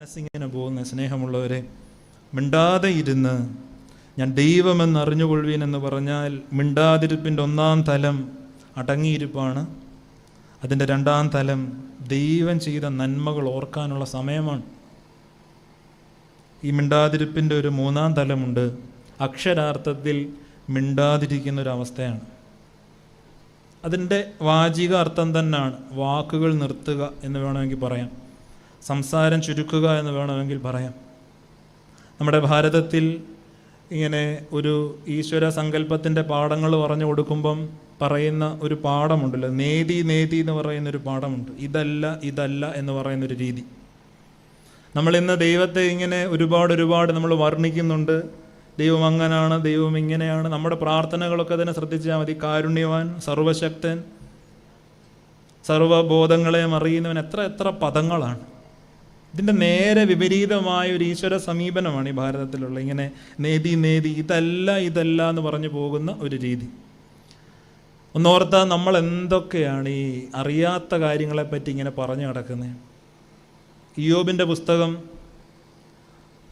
മനസ്സിങ്ങനെ പോകുന്ന സ്നേഹമുള്ളവരെ മിണ്ടാതെ ഇരുന്ന് ഞാൻ ദൈവമെന്ന് അറിഞ്ഞുകൊള്ളുവീൻ എന്ന് പറഞ്ഞാൽ മിണ്ടാതിരിപ്പിന്റെ ഒന്നാം തലം അടങ്ങിയിരിപ്പാണ്. അതിന്റെ രണ്ടാം തലം ദൈവം ചെയ്ത നന്മകൾ ഓർക്കാനുള്ള സമയമാണ്. ഈ മിണ്ടാതിരിപ്പിന്റെ ഒരു മൂന്നാം തലമുണ്ട്. അക്ഷരാർത്ഥത്തിൽ മിണ്ടാതിരിക്കുന്ന ഒരു അവസ്ഥയാണ് അതിന്റെ വാചിക അർത്ഥം തന്നെയാണ് വാക്കുകൾ നിർത്തുക എന്ന് വേണമെങ്കിൽ പറയാം. സംസാരം ചുരുക്കുക എന്ന് വേണമെങ്കിൽ പറയാം. നമ്മുടെ ഭാരതത്തിൽ ഇങ്ങനെ ഒരു ഈശ്വര സങ്കല്പത്തിന്റെ പാഠങ്ങൾ പറഞ്ഞു കൊടുക്കുമ്പം പറയുന്ന ഒരു പാഠമുണ്ടല്ലോ. നേതി നേതി എന്ന് പറയുന്ന ഒരു പാഠമുണ്ട്. ഇതല്ല ഇതല്ല എന്ന് പറയുന്ന ഒരു രീതി. നമ്മൾ ഇന്ന് ദൈവത്തെ ഇങ്ങനെ ഒരുപാട് ഒരുപാട് നമ്മൾ വർണിക്കുന്നുണ്ട്. ദൈവം അങ്ങനാണ് ദൈവം ഇങ്ങനെയാണ്. നമ്മുടെ പ്രാർത്ഥനകളൊക്കെ തന്നെ ശ്രദ്ധിച്ചാൽ മതി. കാരുണ്യവാൻ സർവശക്തൻ സർവബോധങ്ങളെ അറിയുന്നവൻ എത്ര എത്ര പദങ്ങളാണ്. ഇതിന്റെ നേരെ വിപരീതമായ ഒരു ഈശ്വര സമീപനമാണ് ഈ ഭാരതത്തിലുള്ള ഇങ്ങനെ നേതി നേതി ഇതല്ല ഇതല്ല എന്ന് പറഞ്ഞു പോകുന്ന ഒരു രീതി. ഒന്നോർത്താൽ നമ്മൾ എന്തൊക്കെയാണ് ഈ അറിയാത്ത കാര്യങ്ങളെപ്പറ്റി ഇങ്ങനെ പറഞ്ഞു കിടക്കുന്നത് ഇയോബിന്റെ പുസ്തകം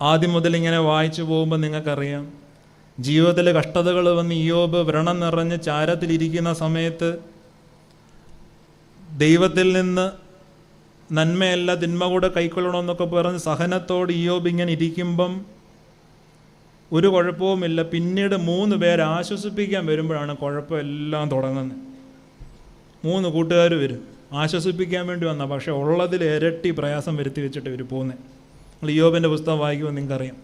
ആദ്യം മുതൽ ഇങ്ങനെ വായിച്ചു പോകുമ്പോൾ നിങ്ങൾക്കറിയാം ജീവിതത്തിലെ കഷ്ടതകൾ വന്ന് ഇയോബ് വ്രണം നിറഞ്ഞ് ചാരത്തിലിരിക്കുന്ന സമയത്ത് ദൈവത്തിൽ നിന്ന് നന്മയല്ല തിന്മ കൂടെ കൈക്കൊള്ളണമെന്നൊക്കെ പറഞ്ഞ് സഹനത്തോട് ഇയോബ് ഇങ്ങനെ ഇരിക്കുമ്പം ഒരു കുഴപ്പവുമില്ല. പിന്നീട് മൂന്ന് പേരെ ആശ്വസിപ്പിക്കാൻ വരുമ്പോഴാണ് കുഴപ്പമെല്ലാം തുടങ്ങുന്നത്. മൂന്ന് കൂട്ടുകാർ വരും. ആശ്വസിപ്പിക്കാൻ വേണ്ടി വന്ന. പക്ഷെ ഉള്ളതിൽ ഇരട്ടി പ്രയാസം വരുത്തി വെച്ചിട്ട് ഇവർ പോകുന്നത് നിങ്ങൾ ഇയോബിന്റെ പുസ്തകം വായിക്കുമ്പോൾ നിങ്ങൾക്കറിയാം.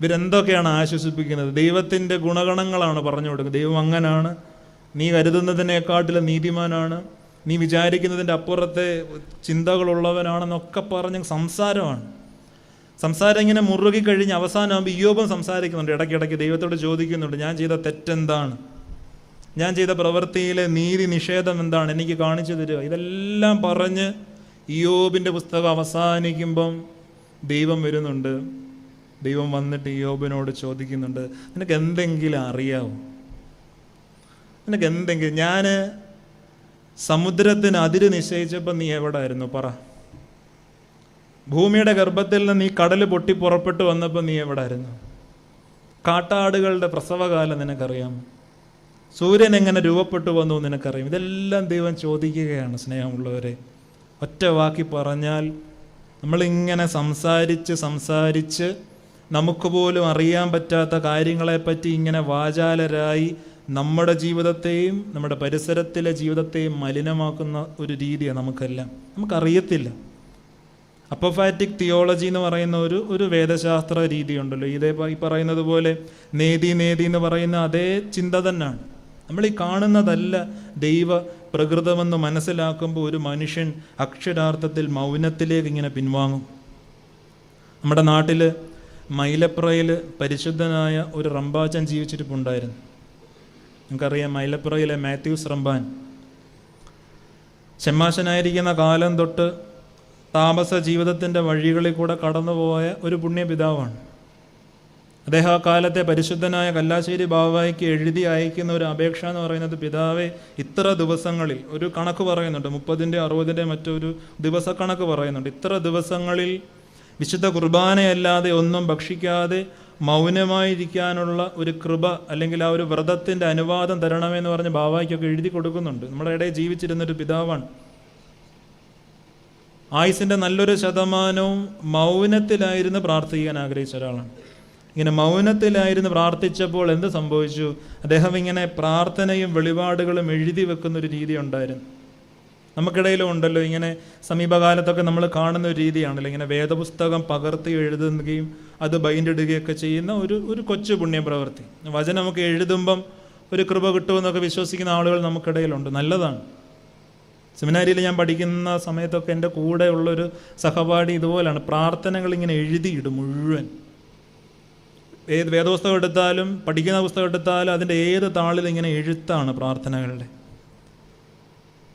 ഇവരെന്തൊക്കെയാണ് ആശ്വസിപ്പിക്കുന്നത്? ദൈവത്തിന്റെ ഗുണഗണങ്ങളാണ് പറഞ്ഞു കൊടുക്കുന്നത്. ദൈവം അങ്ങനാണ്. നീ കരുതുന്നതിനേക്കാട്ടിലും നീതിമാനാണ്. നീ വിചാരിക്കുന്നതിന്റെ അപ്പുറത്തെ ചിന്തകളുള്ളവനാണെന്നൊക്കെ പറഞ്ഞ് സംസാരമാണ്. സംസാരം ഇങ്ങനെ മുറുകി കഴിഞ്ഞ് അവസാനമാകുമ്പോൾ ഇയോബും സംസാരിക്കുന്നുണ്ട്. ഇടയ്ക്കിടയ്ക്ക് ദൈവത്തോട് ചോദിക്കുന്നുണ്ട് ഞാൻ ചെയ്ത തെറ്റെന്താണ്? ഞാൻ ചെയ്ത പ്രവൃത്തിയിലെ നീതി നിഷേധം എന്താണ്? എനിക്ക് കാണിച്ചു തരിക ഇതെല്ലാം പറഞ്ഞ് ഇയോബിന്റെ പുസ്തകം അവസാനിക്കുമ്പം ദൈവം വരുന്നുണ്ട്. ദൈവം വന്നിട്ട് ഇയോബിനോട് ചോദിക്കുന്നുണ്ട് നിനക്ക് എന്തെങ്കിലും അറിയാവും? നിനക്ക് എന്തെങ്കിലും ഞാൻ സമുദ്രത്തിന് അതിര് നിശ്ചയിച്ചപ്പോൾ നീ എവിടായിരുന്നു? പറ. ഭൂമിയുടെ ഗർഭത്തിൽ നിന്ന് നീ കടൽ പൊട്ടി പുറപ്പെട്ടു വന്നപ്പോൾ നീ എവിടെ ആയിരുന്നു കാട്ടാടുകളുടെ പ്രസവകാലം നിനക്കറിയാം. സൂര്യൻ എങ്ങനെ രൂപപ്പെട്ടു വന്നു നിനക്കറിയാം. ഇതെല്ലാം ദൈവം ചോദിക്കുകയാണ് സ്നേഹമുള്ളവരെ. ഒറ്റ വാക്കി പറഞ്ഞാൽ നമ്മളിങ്ങനെ സംസാരിച്ച് സംസാരിച്ച് നമുക്ക് പോലും അറിയാൻ പറ്റാത്ത കാര്യങ്ങളെപ്പറ്റി ഇങ്ങനെ വാചാലരായി നമ്മുടെ ജീവിതത്തെയും നമ്മുടെ പരിസരത്തിലെ ജീവിതത്തെയും മലിനമാക്കുന്ന ഒരു രീതിയാണ് നമുക്കെല്ലാം. നമുക്കറിയത്തില്ല. അപ്പോഫാറ്റിക് തിയോളജി എന്ന് പറയുന്ന ഒരു ഒരു വേദശാസ്ത്ര രീതിയുണ്ടല്ലോ. ഇതേ ഈ പറയുന്നത് പോലെ നേതി നേതി എന്ന് പറയുന്ന അതേ ചിന്ത തന്നെയാണ് നമ്മൾ ഈ കാണുന്നതല്ല ദൈവ പ്രകൃതമെന്ന് മനസ്സിലാക്കുമ്പോൾ ഒരു മനുഷ്യൻ അക്ഷരാർത്ഥത്തിൽ മൗനത്തിലേക്ക് ഇങ്ങനെ പിൻവാങ്ങും. നമ്മുടെ നാട്ടിൽ മൈലപ്രയിൽ പരിശുദ്ധനായ ഒരു റംബാച്ചൻ ജീവിച്ചിരിപ്പുണ്ടായിരുന്നു നമുക്കറിയാം മൈലപ്പുറയിലെ മാത്യൂസ് റമ്പാൻ. ചെമ്മാശനായിരിക്കുന്ന കാലം തൊട്ട് താമസ ജീവിതത്തിന്റെ വഴികളിൽ കൂടെ കടന്നുപോയ ഒരു പുണ്യപിതാവാണ്. അദ്ദേഹം ആ കാലത്തെ പരിശുദ്ധനായ കല്ലാശ്ശേരി ബാബായിക്ക് എഴുതി അയക്കുന്ന ഒരു അപേക്ഷ എന്ന് പറയുന്നത് പിതാവെ ഇത്ര ദിവസങ്ങളിൽ ഒരു കണക്ക് പറയുന്നുണ്ട് മുപ്പതിന്റെ അറുപതിന്റെ മറ്റൊരു ദിവസക്കണക്ക് പറയുന്നുണ്ട്. ഇത്ര ദിവസങ്ങളിൽ വിശുദ്ധ കുർബാനയല്ലാതെ ഒന്നും ഭക്ഷിക്കാതെ മൗനമായിരിക്കാനുള്ള ഒരു കൃപ അല്ലെങ്കിൽ ആ ഒരു വ്രതത്തിന്റെ അനുവാദം തരണമെന്ന് പറഞ്ഞ് ബാബായ്ക്കൊക്കെ എഴുതി കൊടുക്കുന്നുണ്ട്. നമ്മുടെ ഇടയിൽ ജീവിച്ചിരുന്നൊരു പിതാവാണ്. ആയുസിന്റെ നല്ലൊരു ശതമാനവും മൗനത്തിലായിരുന്നു പ്രാർത്ഥിക്കാൻ ആഗ്രഹിച്ച ഒരാളാണ്. ഇങ്ങനെ മൗനത്തിലായിരുന്നു പ്രാർത്ഥിച്ചപ്പോൾ എന്ത് സംഭവിച്ചു? അദ്ദേഹം ഇങ്ങനെ പ്രാർത്ഥനയും വെളിപാടുകളും എഴുതി വെക്കുന്ന ഒരു രീതി ഉണ്ടായിരുന്നു. നമുക്കിടയിലും ഉണ്ടല്ലോ. ഇങ്ങനെ സമീപകാലത്തൊക്കെ നമ്മൾ കാണുന്ന ഒരു രീതിയാണല്ലോ. ഇങ്ങനെ വേദപുസ്തകം പകർത്തി എഴുതുകയും അത് ബൈൻഡിടുകയൊക്കെ ചെയ്യുന്ന ഒരു ഒരു കൊച്ചു പുണ്യപ്രവൃത്തി. വചനം നമുക്ക് എഴുതുമ്പം ഒരു കൃപ കിട്ടുമെന്നൊക്കെ വിശ്വസിക്കുന്ന ആളുകൾ നമുക്കിടയിലുണ്ട്. നല്ലതാണ്. സെമിനാരിയിൽ ഞാൻ പഠിക്കുന്ന സമയത്തൊക്കെ എന്റെ കൂടെ ഉള്ളൊരു സഹപാഠി ഇതുപോലെയാണ് പ്രാർത്ഥനകൾ ഇങ്ങനെ എഴുതിയിടും മുഴുവൻ. ഏത് വേദപുസ്തകം എടുത്താലും പഠിക്കുന്ന പുസ്തകം എടുത്താലും അതിന്റെ ഏത് താളിൽ ഇങ്ങനെ എഴുത്താണ് പ്രാർത്ഥനകളുടെ.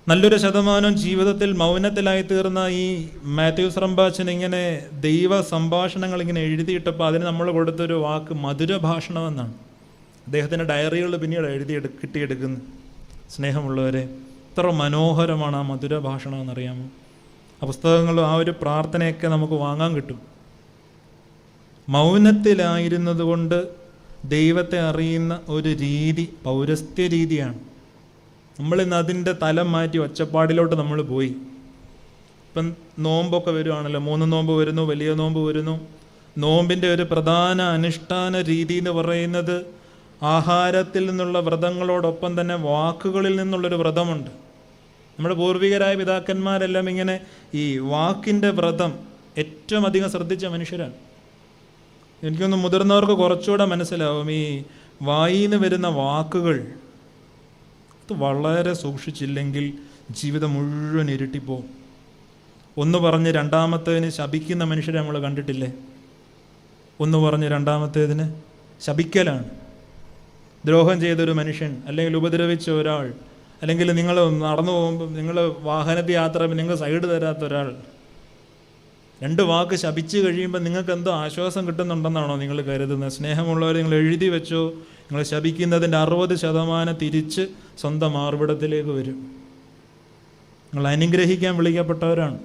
നല്ലൊരു ശതമാനം ജീവിതത്തിൽ മൗനത്തിലായി തീർന്ന ഈ മാത്യു റംബാച്ചൻ ഇങ്ങനെ ദൈവ സംഭാഷണങ്ങൾ ഇങ്ങനെ എഴുതിയിട്ടപ്പോൾ അതിന് നമ്മൾ കൊടുത്തൊരു വാക്ക് മധുര ഭാഷണമെന്നാണ് അദ്ദേഹത്തിന്റെ ഡയറികൾ പിന്നീട് എഴുതിയെടു കിട്ടിയെടുക്കുന്നു. സ്നേഹമുള്ളവരെ എത്ര മനോഹരമാണ് ആ മധുരഭാഷണം എന്നറിയാമോ? ആ പുസ്തകങ്ങളും ആ ഒരു പ്രാർത്ഥനയൊക്കെ നമുക്ക് വാങ്ങാൻ കിട്ടും. മൗനത്തിലായിരുന്നതുകൊണ്ട് ദൈവത്തെ അറിയുന്ന ഒരു രീതി പൗരസ്ത്യ രീതിയാണ്. നമ്മളിന്ന് അതിന്റെ തലം മാറ്റി ഒച്ചപ്പാടിലോട്ട് നമ്മൾ പോയി. ഇപ്പം നോമ്പൊക്കെ വരുവാണല്ലോ. മൂന്ന് നോമ്പ് വരുന്നു വലിയ നോമ്പ് വരുന്നു. നോമ്പിന്റെ ഒരു പ്രധാന അനുഷ്ഠാന രീതി എന്ന് പറയുന്നത് ആഹാരത്തിൽ നിന്നുള്ള വ്രതങ്ങളോടൊപ്പം തന്നെ വാക്കുകളിൽ നിന്നുള്ളൊരു വ്രതമുണ്ട്. നമ്മുടെ പൂർവികരായ പിതാക്കന്മാരെല്ലാം ഇങ്ങനെ ഈ വാക്കിന്റെ വ്രതം ഏറ്റവും അധികം ശ്രദ്ധിച്ച മനുഷ്യരാണ്. എനിക്കൊന്ന് മുതിർന്നവർക്ക് കുറച്ചുകൂടെ മനസ്സിലാവും. ഈ വായിന്ന് വരുന്ന വാക്കുകൾ അത് വളരെ സൂക്ഷിച്ചില്ലെങ്കിൽ ജീവിതം മുഴുവൻ ഇരുട്ടിപ്പോവും. ഒന്ന് പറഞ്ഞ് രണ്ടാമത്തേതിന് ശപിക്കുന്ന മനുഷ്യരെ നമ്മൾ കണ്ടിട്ടില്ലേ? ഒന്ന് പറഞ്ഞ് രണ്ടാമത്തേതിന് ശപിക്കലാണ്. ദ്രോഹം ചെയ്തൊരു മനുഷ്യൻ അല്ലെങ്കിൽ ഉപദ്രവിച്ച ഒരാൾ അല്ലെങ്കിൽ നിങ്ങൾ നടന്നു പോകുമ്പോൾ നിങ്ങൾ വാഹനത്തിൽ യാത്ര നിങ്ങൾ സൈഡ് തരാത്ത ഒരാൾ രണ്ട് വാക്ക് ശപിച്ചു കഴിയുമ്പോൾ നിങ്ങൾക്ക് എന്തോ ആശ്വാസം കിട്ടുന്നുണ്ടെന്നാണോ നിങ്ങൾ കരുതുന്നത്? സ്നേഹമുള്ളവർ നിങ്ങൾ എഴുതി വെച്ചോ? നിങ്ങൾ ശപിക്കുന്നതിന്റെ അറുപത് ശതമാനം തിരിച്ച് സ്വന്തം മാർവിടത്തിലേക്ക് വരും. നിങ്ങൾ അനുഗ്രഹിക്കാൻ വിളിക്കപ്പെട്ടവരാണ്.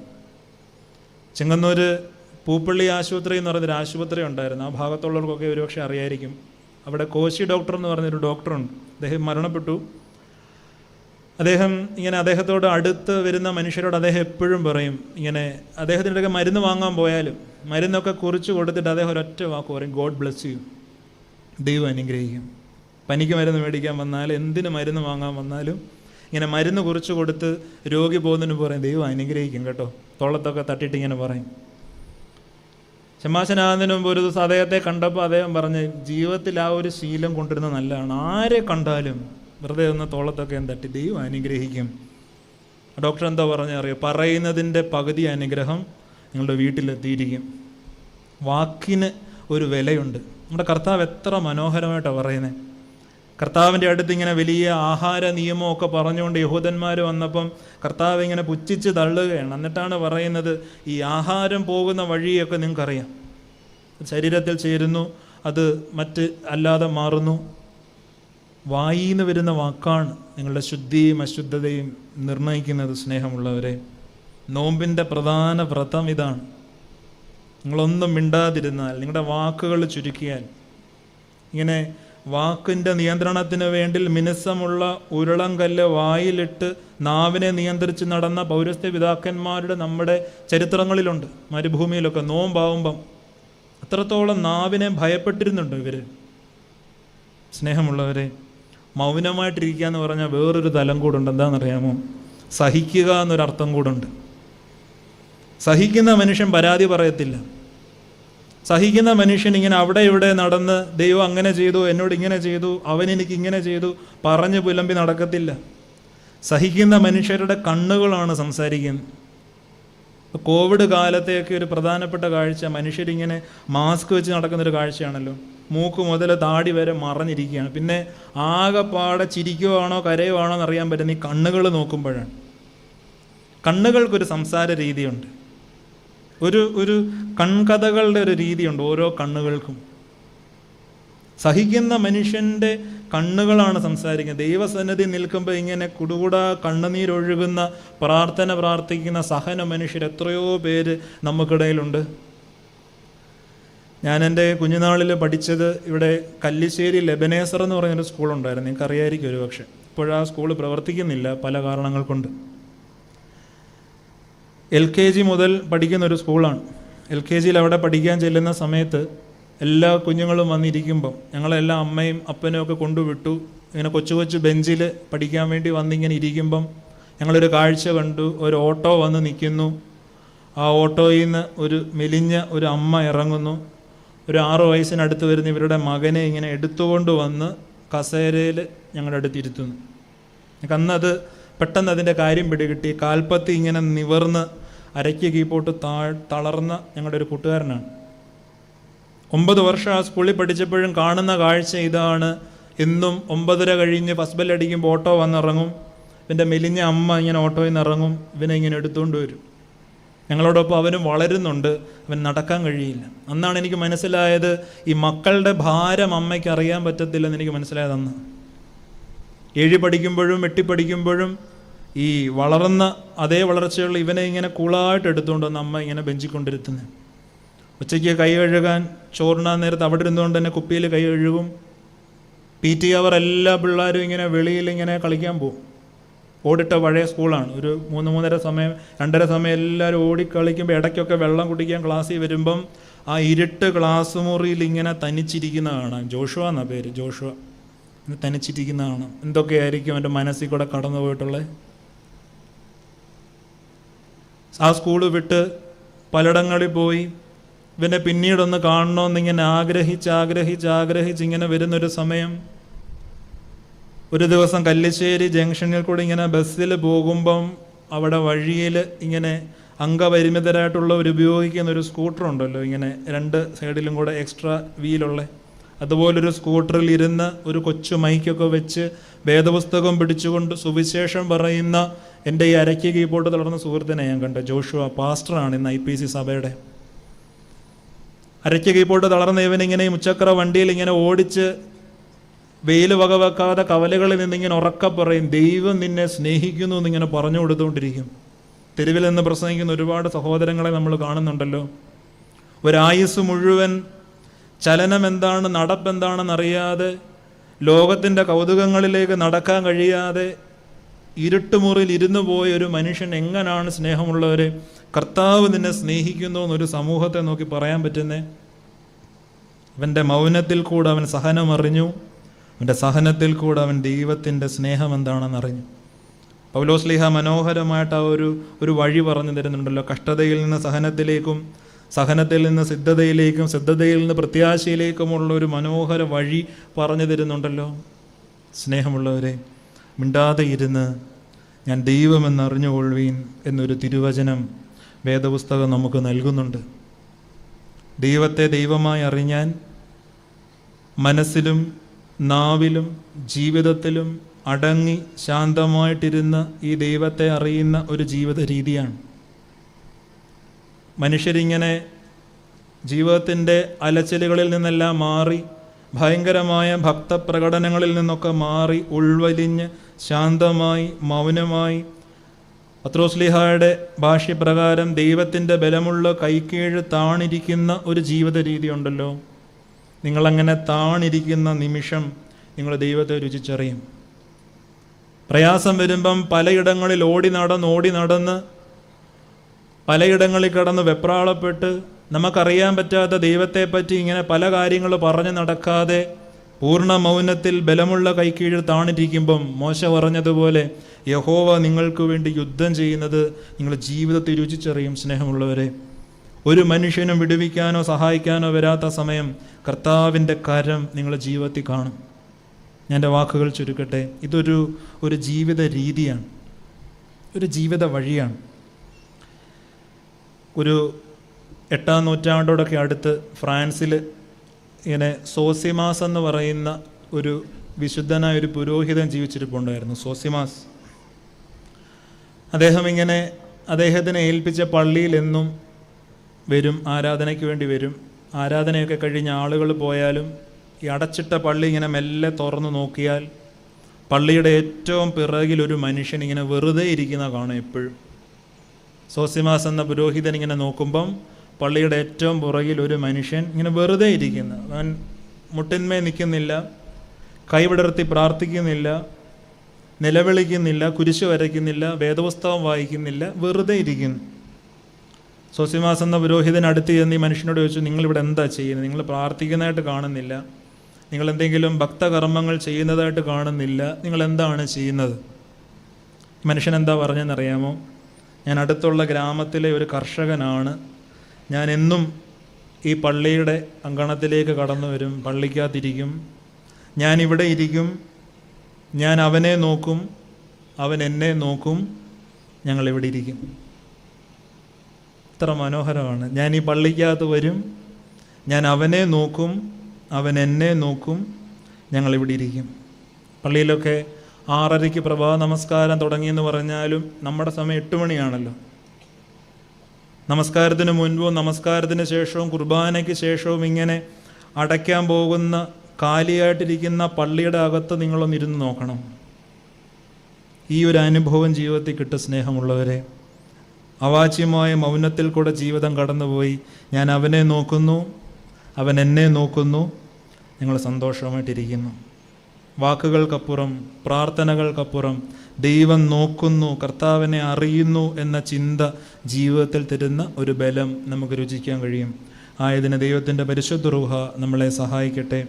ചെങ്ങന്നൂർ പൂപ്പള്ളി ആശുപത്രി എന്ന് പറയുന്നൊരു ആശുപത്രി ഉണ്ടായിരുന്നു. ആ ഭാഗത്തുള്ളവർക്കൊക്കെ ഒരുപക്ഷെ അറിയായിരിക്കും. അവിടെ കോശി ഡോക്ടർ എന്ന് പറഞ്ഞൊരു ഡോക്ടറുണ്ട്. അദ്ദേഹം മരണപ്പെട്ടു. അദ്ദേഹം ഇങ്ങനെ അദ്ദേഹത്തോട് അടുത്ത് വരുന്ന മനുഷ്യരോട് അദ്ദേഹം എപ്പോഴും പറയും ഇങ്ങനെ അദ്ദേഹത്തിന്റെ മരുന്ന് വാങ്ങാൻ പോയാലും മരുന്നൊക്കെ കുറിച്ച് കൊടുത്തിട്ട് അദ്ദേഹം ഒരൊറ്റ വാക്ക് പറയും ഗോഡ് ബ്ലെസ് യു. ദൈവം അനുഗ്രഹിക്കും. പനിക്ക് മരുന്ന് മേടിക്കാൻ വന്നാൽ എന്തിന് മരുന്ന് വാങ്ങാൻ വന്നാലും ഇങ്ങനെ മരുന്ന് കുറിച്ച് കൊടുത്ത് രോഗി പോകുന്നതിന് പറയും ദൈവം അനുഗ്രഹിക്കും കേട്ടോ. തോളത്തൊക്കെ തട്ടിയിട്ട് ഇങ്ങനെ പറയും. ശമാശനാഥന് മുമ്പ് ഒരു ദിവസം അദ്ദേഹത്തെ കണ്ടപ്പോൾ അദ്ദേഹം പറഞ്ഞ് ജീവിതത്തിൽ ആ ഒരു ശീലം കൊണ്ടിരുന്നത് നല്ലതാണ്. ആരെ കണ്ടാലും വെറുതെ ഒന്ന് തോളത്തൊക്കെ ഒന്ന് തട്ടി ദൈവം അനുഗ്രഹിക്കും. ഡോക്ടർ എന്താ പറഞ്ഞ അറിയോ പറയുന്നതിന്റെ പകുതി അനുഗ്രഹം നിങ്ങളുടെ വീട്ടിലെത്തിയിരിക്കും. വാക്കിന് ഒരു വിലയുണ്ട്. നമ്മുടെ കർത്താവ് എത്ര മനോഹരമായിട്ടാണ് പറയുന്നത് കർത്താവിന്റെ അടുത്ത് ഇങ്ങനെ വലിയ ആഹാര നിയമമൊക്കെ പറഞ്ഞുകൊണ്ട് യഹൂദന്മാർ വന്നപ്പം കർത്താവ് ഇങ്ങനെ പുച്ഛിച്ച് തള്ളുകയാണ്. എന്നിട്ടാണ് പറയുന്നത് ഈ ആഹാരം പോകുന്ന വഴിയൊക്കെ നിങ്ങൾക്കറിയാം. ശരീരത്തിൽ ചേരുന്നു അത് മറ്റ് അല്ലാതെ മാറുന്നു. വായിന്ന് വരുന്ന വാക്കാണ് നിങ്ങളുടെ ശുദ്ധിയും അശുദ്ധതയും നിർണയിക്കുന്നത് സ്നേഹമുള്ളവരെ. നോമ്പിന്റെ പ്രധാന വ്രതം ഇതാണ്. നിങ്ങളൊന്നും മിണ്ടാതിരുന്നാൽ നിങ്ങളുടെ വാക്കുകൾ ചുരുക്കിയാൽ. ഇങ്ങനെ വാക്കിന്റെ നിയന്ത്രണത്തിന് വേണ്ടി മിനുസമുള്ള ഉരുളം കല്ല് വായിലിട്ട് നാവിനെ നിയന്ത്രിച്ച് നടന്ന പൗരസ്ത്യ പിതാക്കന്മാരുടെ നമ്മുടെ ചരിത്രങ്ങളിലുണ്ട്. മരുഭൂമിയിലൊക്കെ നോമ്പാവുമ്പം അത്രത്തോളം നാവിനെ ഭയപ്പെട്ടിരുന്നുണ്ട് ഇവർ സ്നേഹമുള്ളവരെ മൗനമായിട്ടിരിക്കുക എന്ന് പറഞ്ഞാൽ വേറൊരു തലം കൂടുണ്ട്. എന്താണെന്നറിയാമോ? സഹിക്കുക എന്നൊരർത്ഥം കൂടുണ്ട്. സഹിക്കുന്ന മനുഷ്യൻ പരാതി പറയത്തില്ല. സഹിക്കുന്ന മനുഷ്യൻ ഇങ്ങനെ അവിടെ ഇവിടെ നടന്ന് ദൈവം അങ്ങനെ ചെയ്തു എന്നോട് ഇങ്ങനെ ചെയ്തു അവൻ എനിക്ക് ഇങ്ങനെ ചെയ്തു പറഞ്ഞ് പുലമ്പി നടക്കത്തില്ല. സഹിക്കുന്ന മനുഷ്യരുടെ കണ്ണുകളാണ് സംസാരിക്കുന്നത്. കോവിഡ് കാലത്തെയൊക്കെ ഒരു പ്രധാനപ്പെട്ട കാഴ്ച മനുഷ്യരിങ്ങനെ മാസ്ക് വെച്ച് നടക്കുന്നൊരു കാഴ്ചയാണല്ലോ. മൂക്ക് മുതൽ താടി വരെ മറഞ്ഞിരിക്കുകയാണ്. പിന്നെ ആകെപ്പാടെ ചിരിക്കുവാണോ കരയുവാണോ എന്നറിയാൻ പറ്റുന്ന ഈ കണ്ണുകൾ നോക്കുമ്പോഴാണ്. കണ്ണുകൾക്കൊരു സംസാര രീതിയുണ്ട്. ഒരു ഒരു കൺകഥകളുടെ ഒരു രീതിയുണ്ട് ഓരോ കണ്ണുകൾക്കും. സഹിക്കുന്ന മനുഷ്യന്റെ കണ്ണുകളാണ് സംസാരിക്കുന്നത്. ദൈവസന്നിധി നിൽക്കുമ്പോൾ ഇങ്ങനെ കുടുകുട കണ്ണുനീരൊഴുകുന്ന പ്രാർത്ഥന പ്രാർത്ഥിക്കുന്ന സഹന മനുഷ്യർ എത്രയോ പേര് നമുക്കിടയിലുണ്ട്. ഞാൻ എന്റെ കുഞ്ഞുനാളിൽ പഠിച്ചത് ഇവിടെ കല്ലിശ്ശേരി ലെബനേസർ എന്ന് പറയുന്നൊരു സ്കൂളുണ്ടായിരുന്നു. നിങ്ങൾക്ക് അറിയായിരിക്കും ഒരു പക്ഷേ ഇപ്പോഴാ സ്കൂൾ പ്രവർത്തിക്കുന്നില്ല പല കാരണങ്ങൾ കൊണ്ട്. എൽ കെ ജി മുതൽ പഠിക്കുന്ന ഒരു സ്കൂളാണ്. എൽ കെ ജിയിൽ അവിടെ പഠിക്കാൻ ചെല്ലുന്ന സമയത്ത് എല്ലാ കുഞ്ഞുങ്ങളും വന്നിരിക്കുമ്പം ഞങ്ങളെല്ലാം അമ്മയും അപ്പനും ഒക്കെ കൊണ്ടുവിട്ടു. ഇങ്ങനെ കൊച്ചു കൊച്ചു ബെഞ്ചിൽ പഠിക്കാൻ വേണ്ടി വന്നിങ്ങനെ ഇരിക്കുമ്പം ഞങ്ങളൊരു കാഴ്ച കണ്ടു. ഒരു ഓട്ടോ വന്ന് നിൽക്കുന്നു. ആ ഓട്ടോയിൽ നിന്ന് ഒരു മെലിഞ്ഞ ഒരു അമ്മ ഇറങ്ങുന്നു. ഒരു ആറു വയസ്സിനടുത്ത് വരുന്ന ഇവരുടെ മകനെ ഇങ്ങനെ എടുത്തുകൊണ്ട് വന്ന് കസേരയിൽ ഞങ്ങളുടെ അടുത്ത് ഇരുത്തുന്നു. എനിക്ക് അന്നത് പെട്ടെന്ന് അതിന്റെ കാര്യം പിടികിട്ടി. കാൽപ്പത്തി ഇങ്ങനെ നിവർന്ന് അരയ്ക്ക് കീപ്പോട്ട് താ തളർന്ന ഞങ്ങളുടെ ഒരു കൂട്ടുകാരനാണ്. ഒമ്പത് വർഷം ആ സ്കൂളിൽ പഠിച്ചപ്പോഴും കാണുന്ന കാഴ്ച ഇതാണ്. എന്നും ഒമ്പതര കഴിഞ്ഞ് ഫസ്റ്റ് ബെല്ലടിക്കുമ്പോൾ ഓട്ടോ വന്നിറങ്ങും. ഇവന്റെ മെലിഞ്ഞ അമ്മ ഇങ്ങനെ ഓട്ടോയിൽ നിന്ന് ഇറങ്ങും. ഇവനെ ഇങ്ങനെ എടുത്തുകൊണ്ട് വരും. ഞങ്ങളോടൊപ്പം അവനും വളരുന്നുണ്ട്. അവൻ നടക്കാൻ കഴിയില്ല. അന്നാണ് എനിക്ക് മനസ്സിലായത് ഈ മക്കളുടെ ഭാരം അമ്മയ്ക്ക് അറിയാൻ പറ്റത്തില്ലെന്ന് എനിക്ക് മനസ്സിലായത് അന്ന്. ഏഴി പഠിക്കുമ്പോഴും എട്ടി പഠിക്കുമ്പോഴും ഈ വളർന്ന അതേ വളർച്ചയുള്ള ഇവനെ ഇങ്ങനെ കൂളായിട്ട് എടുത്തുകൊണ്ട് വന്ന് അമ്മ ഇങ്ങനെ ബെഞ്ചിക്കൊണ്ടിരുത്തുന്നത് ഉച്ചയ്ക്ക് കൈ കഴുകാൻ ചോറിനാൻ നേരത്ത് അവിടെ ഇരുന്നുകൊണ്ട് തന്നെ കുപ്പിയിൽ കൈ കഴുകും. പി ടി അവർ എല്ലാ പിള്ളേരും ഇങ്ങനെ വെളിയിൽ ഇങ്ങനെ കളിക്കാൻ പോകും ഓടിട്ട പഴയ സ്കൂളാണ്. ഒരു മൂന്ന് മൂന്നര സമയം രണ്ടര സമയം എല്ലാവരും ഓടി കളിക്കുമ്പോൾ ഇടയ്ക്കൊക്കെ വെള്ളം കുടിക്കാൻ ക്ലാസ്സിൽ വരുമ്പം ആ ഇരുട്ട് ക്ലാസ് മുറിയിൽ ഇങ്ങനെ തനിച്ചിരിക്കുന്ന കാണാം. ജോഷുവ എന്നാ പേര്? ജോഷുവ. തനിച്ചിരിക്കുന്ന കാണാം. എന്തൊക്കെയായിരിക്കും എന്റെ മനസ്സിൽ കൂടെ കടന്നു പോയിട്ടുള്ളത് ആ സ്കൂൾ വിട്ട് പലയിടങ്ങളിൽ പോയി. ഇവനെ പിന്നീടൊന്ന് കാണണമെന്നിങ്ങനെ ആഗ്രഹിച്ച് ആഗ്രഹിച്ച് ആഗ്രഹിച്ച് ഇങ്ങനെ വരുന്നൊരു സമയം. ഒരു ദിവസം കല്ലിശ്ശേരി ജംഗ്ഷനിൽ കൂടി ഇങ്ങനെ ബസ്സിൽ പോകുമ്പം അവിടെ വഴിയിൽ ഇങ്ങനെ അംഗപരിമിതരായിട്ടുള്ളവർ ഉപയോഗിക്കുന്ന ഒരു സ്കൂട്ടർ ഉണ്ടല്ലോ ഇങ്ങനെ രണ്ട് സൈഡിലും കൂടെ എക്സ്ട്രാ വീലുള്ള. അതുപോലൊരു സ്കൂട്ടറിൽ ഇരുന്ന് ഒരു കൊച്ചു മൈക്കൊക്കെ വെച്ച് വേദപുസ്തകം പിടിച്ചുകൊണ്ട് സുവിശേഷം പറയുന്ന എന്റെ ഈ അരക്കി കീബോർഡ് തളർന്ന സുഹൃത്തിനെ ഞാൻ കണ്ട ജോഷുവ പാസ്റ്ററാണ് ഇന്ന് ഐ പി സി സഭയുടെ. അരക്കി കീബോർഡ് തളർന്ന ഇവനിങ്ങനെ മുച്ചക്ര വണ്ടിയിൽ ഇങ്ങനെ ഓടിച്ച് വെയിൽ വകവെക്കാതെ കവലകളിൽ നിന്നിങ്ങനെ ഉറക്ക പറയും ദൈവം നിന്നെ സ്നേഹിക്കുന്നു എന്നിങ്ങനെ പറഞ്ഞു കൊടുത്തുകൊണ്ടിരിക്കും. തെരുവിൽ നിന്ന് പ്രസംഗിക്കുന്ന ഒരുപാട് സഹോദരങ്ങളെ നമ്മൾ കാണുന്നുണ്ടല്ലോ. ഒരായുസ് മുഴുവൻ ചലനം എന്താണ് നടപ്പ് എന്താണെന്നറിയാതെ ലോകത്തിന്റെ കൗതുകങ്ങളിലേക്ക് നടക്കാൻ കഴിയാതെ ഇരുട്ടുമുറിയിൽ ഇരുന്നു പോയ ഒരു മനുഷ്യൻ എങ്ങനാണ് സ്നേഹമുള്ളവരെ കർത്താവ് നിന്നെ സ്നേഹിക്കുന്നു എന്നൊരു സമൂഹത്തെ നോക്കി പറയാൻ പറ്റുന്നേ? അവന്റെ മൗനത്തിൽ കൂടെ അവൻ സഹനമറിഞ്ഞു. അവന്റെ സഹനത്തിൽ കൂടെ അവൻ ദൈവത്തിന്റെ സ്നേഹം എന്താണെന്ന് അറിഞ്ഞു. പൗലോസ്ലിഹ മനോഹരമായിട്ട് ആ ഒരു ഒരു വഴി പറഞ്ഞു തരുന്നുണ്ടല്ലോ. കഷ്ടതയിൽ നിന്ന് സഹനത്തിലേക്കും സഹനത്തിൽ നിന്ന് സിദ്ധതയിലേക്കും സിദ്ധതയിൽ നിന്ന് പ്രത്യാശയിലേക്കുമുള്ള ഒരു മനോഹര വഴി പറഞ്ഞു തരുന്നുണ്ടല്ലോ. സ്നേഹമുള്ളവരെ മിണ്ടാതെ ഇരുന്ന് ഞാൻ ദൈവമെന്നറിഞ്ഞുകൊള്ളുവീൻ എന്നൊരു തിരുവചനം വേദപുസ്തകം നമുക്ക് നൽകുന്നുണ്ട്. ദൈവത്തെ ദൈവമായി അറിഞ്ഞാൻ മനസ്സിലും നാവിലും ജീവിതത്തിലും അടങ്ങി ശാന്തമായിട്ടിരുന്ന ഈ ദൈവത്തെ അറിയുന്ന ഒരു ജീവിത രീതിയാണ് മനുഷ്യരിങ്ങനെ ജീവിതത്തിന്റെ അലച്ചിലുകളിൽ നിന്നെല്ലാം മാറി ഭയങ്കരമായ ഭക്തപ്രകടനങ്ങളിൽ നിന്നൊക്കെ മാറി ഉൾവലിഞ്ഞ് ശാന്തമായി മൗനമായി. പത്രോസ്ലിഹായുടെ ഭാഷ്യപ്രകാരം ദൈവത്തിന്റെ ബലമുള്ള കൈക്കീഴ് താണിരിക്കുന്ന ഒരു ജീവിത രീതി ഉണ്ടല്ലോ. നിങ്ങളങ്ങനെ താണിരിക്കുന്ന നിമിഷം നിങ്ങൾ ദൈവത്തെ രുചിച്ചറിയും. പ്രയാസം വരുമ്പം പലയിടങ്ങളിൽ ഓടി നടന്ന് ഓടി നടന്ന് പലയിടങ്ങളിൽ കടന്ന് വെപ്രാളപ്പെട്ട് നമുക്കറിയാൻ പറ്റാത്ത ദൈവത്തെപ്പറ്റി ഇങ്ങനെ പല കാര്യങ്ങൾ പറഞ്ഞു നടക്കാതെ പൂർണ മൗനത്തിൽ ബലമുള്ള കൈക്കീഴിൽ താണിരിക്കുമ്പം മോശ പറഞ്ഞതുപോലെ യഹോവ നിങ്ങൾക്ക് വേണ്ടി യുദ്ധം ചെയ്യുന്നത് നിങ്ങൾ ജീവിതത്തിൽ രുചിച്ചറിയും സ്നേഹമുള്ളവരെ. ഒരു മനുഷ്യനും വിടുവിക്കാനോ സഹായിക്കാനോ വരാത്ത സമയം കർത്താവിന്റെ കരം നിങ്ങളുടെ ജീവിതത്തിൽ കാണും. എന്റെ വാക്കുകൾ ചുരുക്കട്ടെ. ഇതൊരു ഒരു ജീവിത രീതിയാണ്. ഒരു ജീവിത വഴിയാണ്. ഒരു എട്ടാം നൂറ്റാണ്ടോടൊക്കെ അടുത്ത് ഫ്രാൻസിൽ ഇങ്ങനെ സോസിമാസ് എന്ന് പറയുന്ന ഒരു വിശുദ്ധനായ ഒരു പുരോഹിതൻ ജീവിച്ചിരിപ്പുണ്ടായിരുന്നു സോസിമാസ്. അദ്ദേഹം ഇങ്ങനെ അദ്ദേഹത്തിനെ ഏൽപ്പിച്ച പള്ളിയിൽ എന്നും വരും ആരാധനയ്ക്ക് വേണ്ടി വരും. ആരാധനയൊക്കെ കഴിഞ്ഞ ആളുകൾ പോയാലും ഈ അടച്ചിട്ട പള്ളി ഇങ്ങനെ മെല്ലെ തുറന്നു നോക്കിയാൽ പള്ളിയുടെ ഏറ്റവും പിറകിൽ ഒരു മനുഷ്യൻ ഇങ്ങനെ വെറുതെ ഇരിക്കുന്ന കാണും എപ്പോഴും. സോസിമാസ് എന്ന പുരോഹിതൻ ഇങ്ങനെ നോക്കുമ്പം പള്ളിയുടെ ഏറ്റവും പുറകിൽ ഒരു മനുഷ്യൻ ഇങ്ങനെ വെറുതെ ഇരിക്കുന്നു. അവൻ മുട്ടിന്മേ നിൽക്കുന്നില്ല കൈവിടർത്തി പ്രാർത്ഥിക്കുന്നില്ല നിലവിളിക്കുന്നില്ല കുരിശ് വരയ്ക്കുന്നില്ല വേദപുസ്തകം വായിക്കുന്നില്ല വെറുതെ ഇരിക്കുന്നു. സോസിമാസ് എന്ന പുരോഹിതൻ അടുത്ത് ചെന്ന് ഈ മനുഷ്യനോട് ചോദിച്ചു നിങ്ങളിവിടെ എന്താ ചെയ്യുന്നത്? നിങ്ങൾ പ്രാർത്ഥിക്കുന്നതായിട്ട് കാണുന്നില്ല. നിങ്ങൾ എന്തെങ്കിലും ഭക്തകർമ്മങ്ങൾ ചെയ്യുന്നതായിട്ട് കാണുന്നില്ല. നിങ്ങൾ എന്താണ് ചെയ്യുന്നത്? മനുഷ്യൻ എന്താ പറഞ്ഞെന്നറിയാമോ? ഞാൻ അടുത്തുള്ള ഗ്രാമത്തിലെ ഒരു കർഷകനാണ്. ഞാൻ എന്നും ഈ പള്ളിയുടെ അങ്കണത്തിലേക്ക് കടന്നു വരും. പള്ളിക്കകത്തിരിക്കും. ഞാൻ ഇവിടെ ഇരിക്കും. ഞാൻ അവനെ നോക്കും. അവൻ എന്നെ നോക്കും. ഞങ്ങൾ ഇവിടെ ഇരിക്കും. ഇത്ര മനോഹരമാണ്. ഞാൻ ഈ പള്ളിക്കകത്ത് വരും. ഞാൻ അവനെ നോക്കും. അവൻ എന്നെ നോക്കും. ഞങ്ങൾ ഇവിടെ ഇരിക്കും. പള്ളിയിലൊക്കെ ആറരയ്ക്ക് പ്രഭാത നമസ്കാരം തുടങ്ങിയെന്ന് പറഞ്ഞാലും നമ്മുടെ സമയം എട്ട് മണിയാണല്ലോ. നമസ്കാരത്തിന് മുൻപും നമസ്കാരത്തിന് ശേഷവും കുർബാനയ്ക്ക് ശേഷവും ഇങ്ങനെ അടയ്ക്കാൻ പോകുന്ന കാലിയായിട്ടിരിക്കുന്ന പള്ളിയുടെ അകത്ത് നിങ്ങളൊന്ന് ഇരുന്ന് നോക്കണം. ഈ ഒരു അനുഭവം ജീവിതത്തിൽ കിട്ട സ്നേഹമുള്ളവരെ. അവാച്യമായ മൗനത്തിൽ കൂടെ ജീവിതം കടന്നുപോയി. ഞാൻ അവനെ നോക്കുന്നു. അവൻ എന്നെ നോക്കുന്നു. ഞങ്ങൾ സന്തോഷമായിട്ടിരിക്കുന്നു വാക്കുകൾക്കപ്പുറം പ്രാർത്ഥനകൾക്കപ്പുറം ദൈവം നോക്കുന്നു കർത്താവിനെ അറിയുന്നു എന്ന ചിന്ത ജീവിതത്തിൽ തരുന്ന ഒരു ബലം നമുക്ക് രുചിക്കാൻ കഴിയും. ആയതിന് ദൈവത്തിന്റെ പരിശുദ്ധ റൂഹ നമ്മളെ സഹായിക്കട്ടെ.